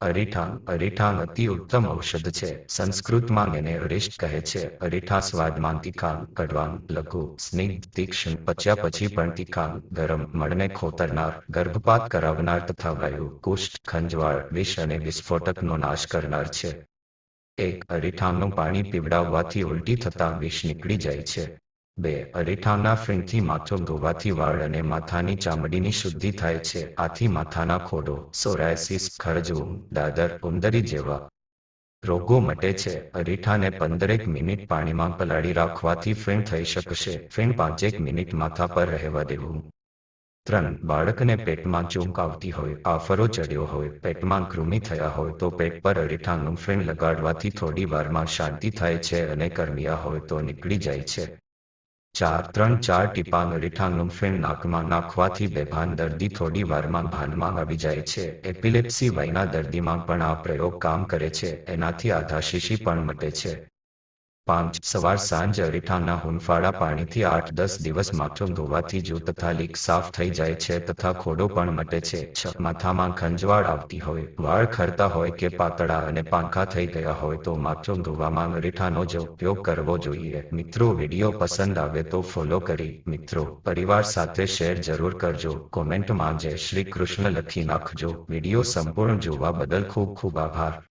અરીઠાં અરીઠાં અતિ ઉત્તમ ઔષધ છે. સંસ્કૃતમાં એને અરિષ્ટ કહે છે. અરીઠા સ્વાદમાં તીખા કડવાન લઘુ, સ્નિગ્ધ, તીક્ષ્ણ, પચ્યા પછી પણ તીખા, ગરમ, મળને ખોતરનાર, ગર્ભપાત કરાવનાર તથા વાયુ, કુષ્ઠ, ખંજવાળ, વિષ અને વિસ્ફોટકનો નાશ કરનાર છે. એક, અરીઠાનું પાણી પીવડાવવાથી ઉલટી થતા વિષ નીકળી જાય છે. બે, અરીઠાના ફીણથી માથું ધોવાથી વાળ અને માથાની ચામડીની શુદ્ધિ થાય છે. આથી માથાના ખોડો, સોરાયસિસ ખરજવું દાદર, ઉંદરી જેવા રોગો મટે છે. અરીઠાને પંદરેક મિનિટ પાણીમાં પલાળી રાખવાથી ફીણ થઈ શકશે. ફીણ પાંચેક મિનિટ માથા પર રહેવા દેવું. ત્રણ, બાળકને પેટમાં ચૂંક આવતી હોય, આફરો ચડ્યો હોય, પેટમાં કૃમિ થયા હોય તો પેટ પર અરીઠાનું ફીણ લગાડવાથી થોડી વારમાં શાંતિ થાય છે અને કરમિયા હોય તો નીકળી જાય છે. ચાર, ત્રણ, ચાર ટીપાં રીઠાનું ફેન નાકમાં નાખવાથી બેભાન દર્દી થોડી વારમાં ભાનમાં આવી જાય છે. એપિલેપ્સી વયના દર્દીમાં પણ આ પ્રયોગ કામ કરે છે. એનાથી આધાશીશી પણ મટે છે. પાંચ સવાર સાંજ અરીઠાના હુંફાળા પાણીથી આઠ દસ દિવસ માથું ધોવાથી જો તથા લીક સાફ થઈ જાય છે તથા ખોડો પણ મટે છે. છ, માથામાં ખંજવાળ આવતી હોય, વાળ ખરતા હોય કે પાતળા અને પાંખા થઈ ગયા હોય તો માથું ધોવામાં અરીઠાનો જ ઉપયોગ કરવો જોઈએ. મિત્રો, વીડિયો પસંદ આવે તો ફોલો કરી. મિત્રો, પરિવાર સાથે શેર જરૂર કરજો. કોમેન્ટમાં જય શ્રી કૃષ્ણ લખી નાખજો. વીડિયો સંપૂર્ણ જોવા બદલ ખૂબ ખૂબ આભાર.